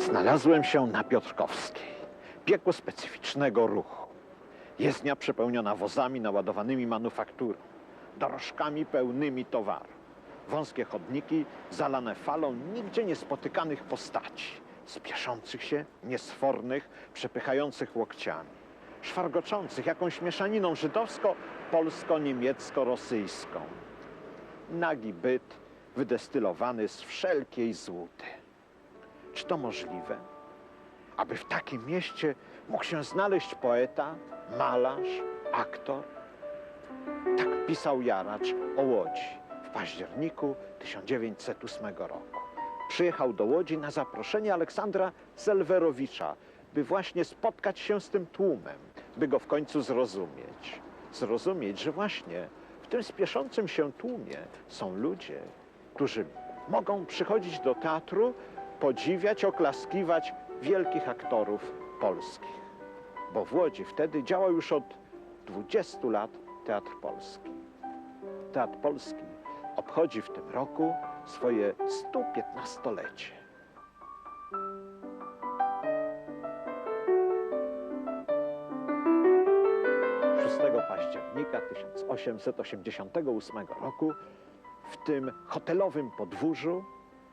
Znalazłem się na Piotrkowskiej, piekło specyficznego ruchu. Jezdnia przepełniona wozami naładowanymi manufakturą, dorożkami pełnymi towaru. Wąskie chodniki zalane falą nigdzie niespotykanych postaci, spieszących się, niesfornych, przepychających łokciami, szwargoczących jakąś mieszaniną żydowsko-polsko-niemiecko-rosyjską. Nagi byt wydestylowany z wszelkiej złuty. Czy to możliwe, aby w takim mieście mógł się znaleźć poeta, malarz, aktor? Tak pisał Jaracz o Łodzi w październiku 1908 roku. Przyjechał do Łodzi na zaproszenie Aleksandra Selwerowicza, by właśnie spotkać się z tym tłumem, by go w końcu zrozumieć. Zrozumieć, że właśnie w tym spieszącym się tłumie są ludzie, którzy mogą przychodzić do teatru, podziwiać, oklaskiwać wielkich aktorów polskich. Bo w Łodzi wtedy działał już od 20 lat Teatr Polski. Teatr Polski obchodzi w tym roku swoje 115-lecie. Szóstego października 1888 roku w tym hotelowym podwórzu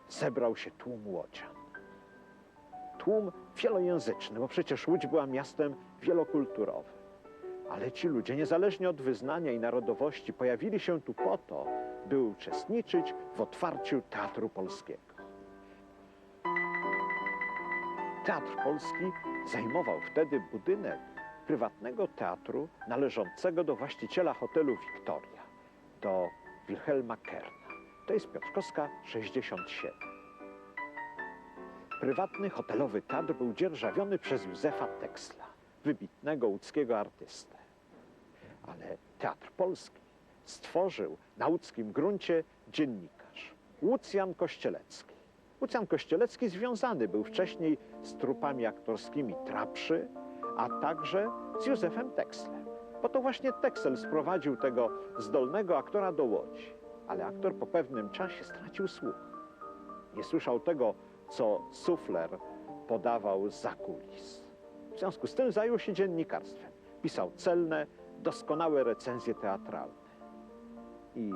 zebrał się tłum łodzian. Tłum wielojęzyczny, bo przecież Łódź była miastem wielokulturowym. Ale ci ludzie, niezależnie od wyznania i narodowości, pojawili się tu po to, by uczestniczyć w otwarciu Teatru Polskiego. Teatr Polski zajmował wtedy budynek prywatnego teatru należącego do właściciela hotelu Victoria, do Wilhelma Kerna. To jest Piotrkowska 67. Prywatny hotelowy teatr był dzierżawiony przez Józefa Teksla, wybitnego łódzkiego artystę. Ale Teatr Polski stworzył na łódzkim gruncie dziennikarz Łucjan Kościelecki. Łucjan Kościelecki związany był wcześniej z trupami aktorskimi Trapszy, a także z Józefem Tekslem. Bo to właśnie Teksel sprowadził tego zdolnego aktora do Łodzi. Ale aktor po pewnym czasie stracił słuch. Nie słyszał tego, co sufler podawał za kulis. W związku z tym zajął się dziennikarstwem. Pisał celne, doskonałe recenzje teatralne. I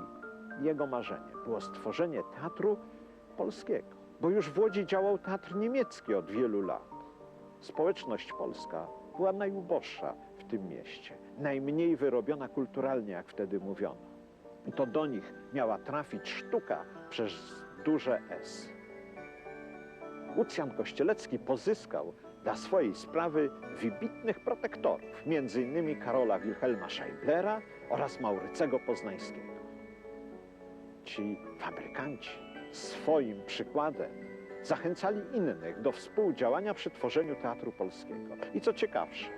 jego marzenie było stworzenie teatru polskiego, bo już w Łodzi działał teatr niemiecki od wielu lat. Społeczność polska była najuboższa w tym mieście, najmniej wyrobiona kulturalnie, jak wtedy mówiono. I to do nich miała trafić sztuka przez duże S. Łucjan Kościelecki pozyskał dla swojej sprawy wybitnych protektorów, innymi Karola Wilhelma Scheiblera oraz Maurycego Poznańskiego. Ci fabrykanci swoim przykładem zachęcali innych do współdziałania przy tworzeniu Teatru Polskiego. I co ciekawsze,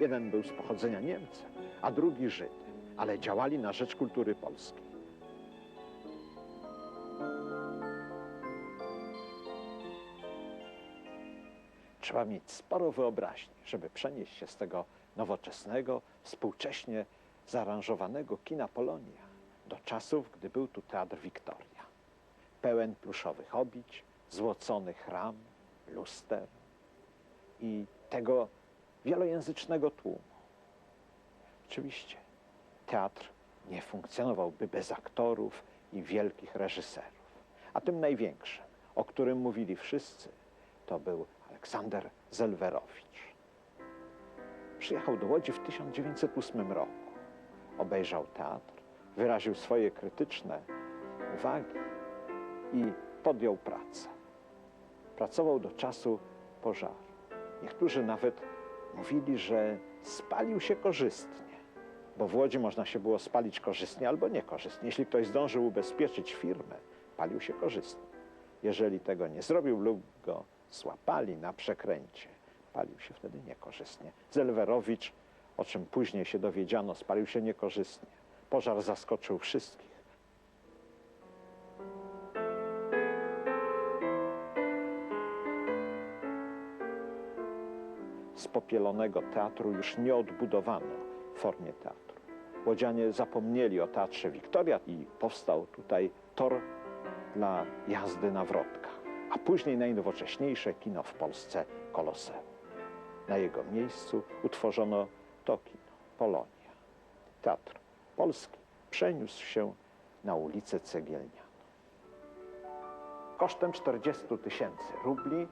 jeden był z pochodzenia Niemcem, a drugi Żydem, ale działali na rzecz kultury polskiej. Trzeba mieć sporo wyobraźni, żeby przenieść się z tego nowoczesnego, współcześnie zaaranżowanego kina Polonia do czasów, gdy był tu Teatr Wiktoria. Pełen pluszowych obić, złoconych ram, luster i tego wielojęzycznego tłumu. Oczywiście teatr nie funkcjonowałby bez aktorów i wielkich reżyserów. A tym największym, o którym mówili wszyscy, to był Aleksander Zelwerowicz. Przyjechał do Łodzi w 1908 roku. Obejrzał teatr, wyraził swoje krytyczne uwagi i podjął pracę. Pracował do czasu pożaru. Niektórzy nawet mówili, że spalił się korzystnie, bo w Łodzi można się było spalić korzystnie albo niekorzystnie. Jeśli ktoś zdążył ubezpieczyć firmę, palił się korzystnie. Jeżeli tego nie zrobił lub go złapali na przekręcie, palił się wtedy niekorzystnie. Zelwerowicz, o czym później się dowiedziano, spalił się niekorzystnie. Pożar zaskoczył wszystkich. Spopielonego teatru już nie odbudowano w formie teatru. Łodzianie zapomnieli o teatrze Wiktoria i powstał tutaj tor dla jazdy na wrotkach. a później najnowocześniejsze kino w Polsce Koloseum. Na jego miejscu utworzono to kino, Polonia. Teatr Polski przeniósł się na ulicę Cegielnianą. Kosztem 40 tysięcy rubli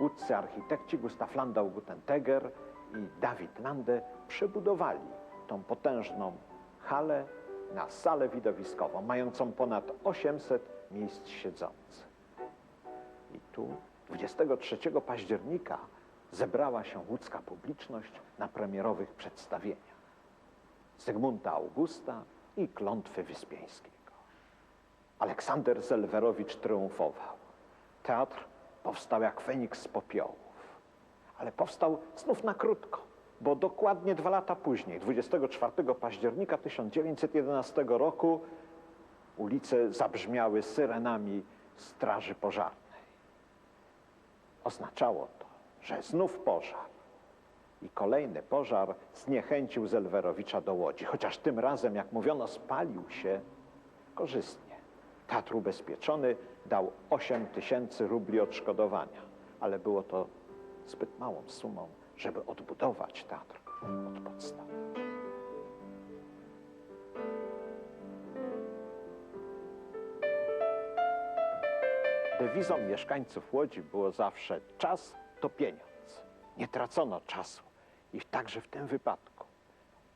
łódzcy architekci Gustav Landau Gutenteger i Dawid Lande przebudowali tą potężną halę na salę widowiskową, mającą ponad 800 miejsc siedzących. I tu 23 października zebrała się łódzka publiczność na premierowych przedstawieniach Zygmunta Augusta i Klątwy Wyspiańskiego. Aleksander Zelwerowicz triumfował. Teatr powstał jak Feniks z popiołów, ale powstał znów na krótko, bo dokładnie dwa lata później, 24 października 1911 roku, ulice zabrzmiały syrenami Straży Pożarnej. Oznaczało to, że znów pożar. I kolejny pożar zniechęcił Zelwerowicza do Łodzi, chociaż tym razem, jak mówiono, spalił się korzystnie. Teatr ubezpieczony dał 8 tysięcy rubli odszkodowania, ale było to zbyt małą sumą, żeby odbudować teatr od podstaw. Dewizą mieszkańców Łodzi było zawsze czas to pieniądz. Nie tracono czasu i także w tym wypadku.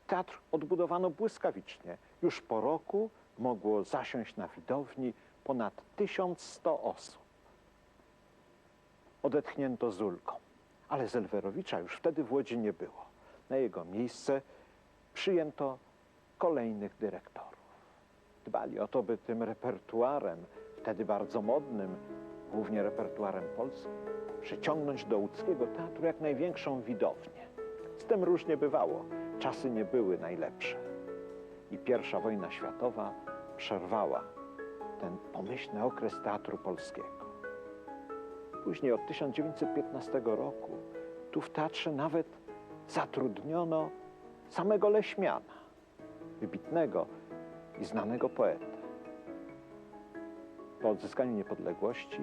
Teatr odbudowano błyskawicznie. Już po roku mogło zasiąść na widowni ponad 1100 osób. Odetchnięto z ulgą, ale Zelwerowicza już wtedy w Łodzi nie było. Na jego miejsce przyjęto kolejnych dyrektorów. Dbali o to, by tym repertuarem, wtedy bardzo modnym, głównie repertuarem polskim, przyciągnąć do łódzkiego teatru jak największą widownię. Z tym różnie bywało. Czasy nie były najlepsze. I pierwsza wojna światowa przerwała ten pomyślny okres teatru polskiego. Później od 1915 roku tu w teatrze nawet zatrudniono samego Leśmiana, wybitnego i znanego poetę. Po odzyskaniu niepodległości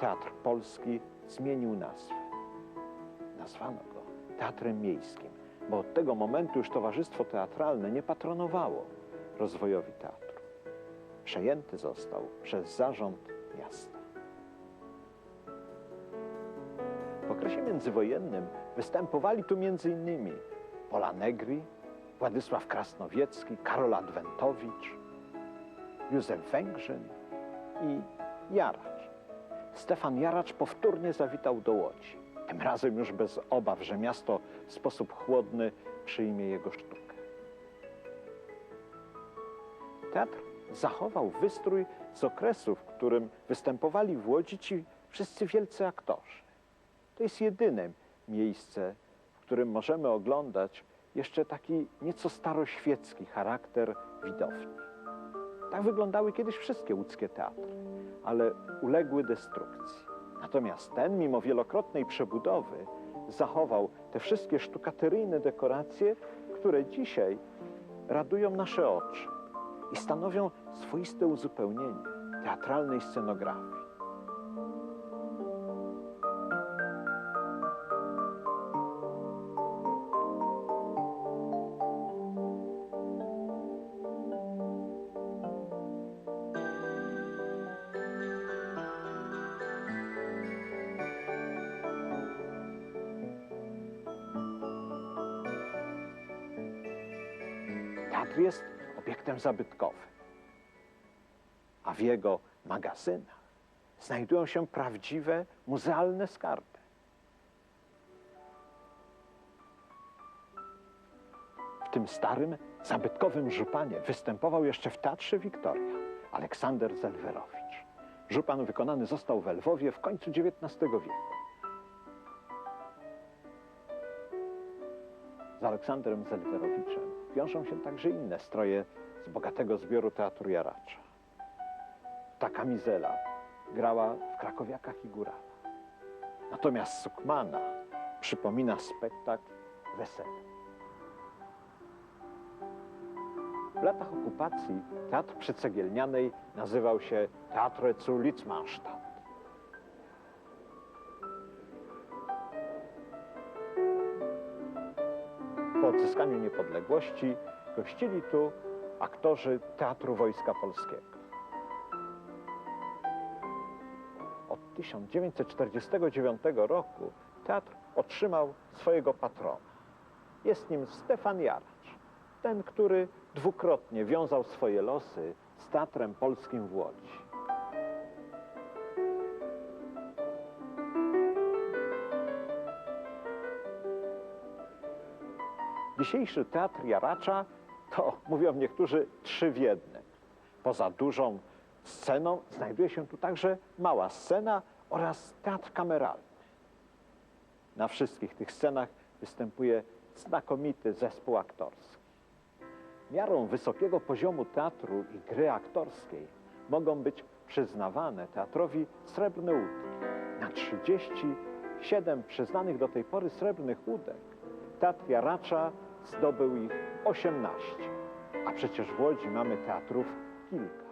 Teatr Polski zmienił nazwę. Nazwano go Teatrem Miejskim, bo od tego momentu już Towarzystwo Teatralne nie patronowało rozwojowi teatru. Przejęty został przez zarząd miasta. Okresie międzywojennym występowali tu m.in. Pola Negri, Władysław Krasnowiecki, Karol Adwentowicz, Józef Węgrzyn i Jaracz. Stefan Jaracz powtórnie zawitał do Łodzi. Tym razem już bez obaw, że miasto w sposób chłodny przyjmie jego sztukę. Teatr zachował wystrój z okresu, w którym występowali w Łodzi ci wszyscy wielcy aktorzy. To jest jedyne miejsce, w którym możemy oglądać jeszcze taki nieco staroświecki charakter widowni. Tak wyglądały kiedyś wszystkie łódzkie teatry, ale uległy destrukcji. Natomiast ten, mimo wielokrotnej przebudowy, zachował te wszystkie sztukateryjne dekoracje, które dzisiaj radują nasze oczy i stanowią swoiste uzupełnienie teatralnej scenografii. Teatr jest obiektem zabytkowym, a w jego magazynach znajdują się prawdziwe muzealne skarby. W tym starym, zabytkowym żupanie występował jeszcze w Teatrze Wiktoria Aleksander Zelwerowicz. Żupan wykonany został w Lwowie w końcu XIX wieku. Z Aleksandrem Zelwerowiczem wiążą się także inne stroje z bogatego zbioru Teatru Jaracza. Ta kamizela grała w Krakowiakach i Górala. Natomiast Sukmana przypomina spektakl Wesele. W latach okupacji teatr przy Cegielnianej nazywał się Teatr zu Litzmannstadt. Odzyskaniu niepodległości gościli tu aktorzy Teatru Wojska Polskiego. Od 1949 roku teatr otrzymał swojego patrona. Jest nim Stefan Jaracz, ten, który dwukrotnie wiązał swoje losy z Teatrem Polskim w Łodzi. Dzisiejszy Teatr Jaracza to, mówią niektórzy, trzy w jednym. Poza dużą sceną znajduje się tu także mała scena oraz teatr kameralny. Na wszystkich tych scenach występuje znakomity zespół aktorski. Miarą wysokiego poziomu teatru i gry aktorskiej mogą być przyznawane teatrowi srebrne łódki. Na 37 przyznanych do tej pory srebrnych łódek Teatr Jaracza zdobył ich 18. A przecież w Łodzi mamy teatrów kilka.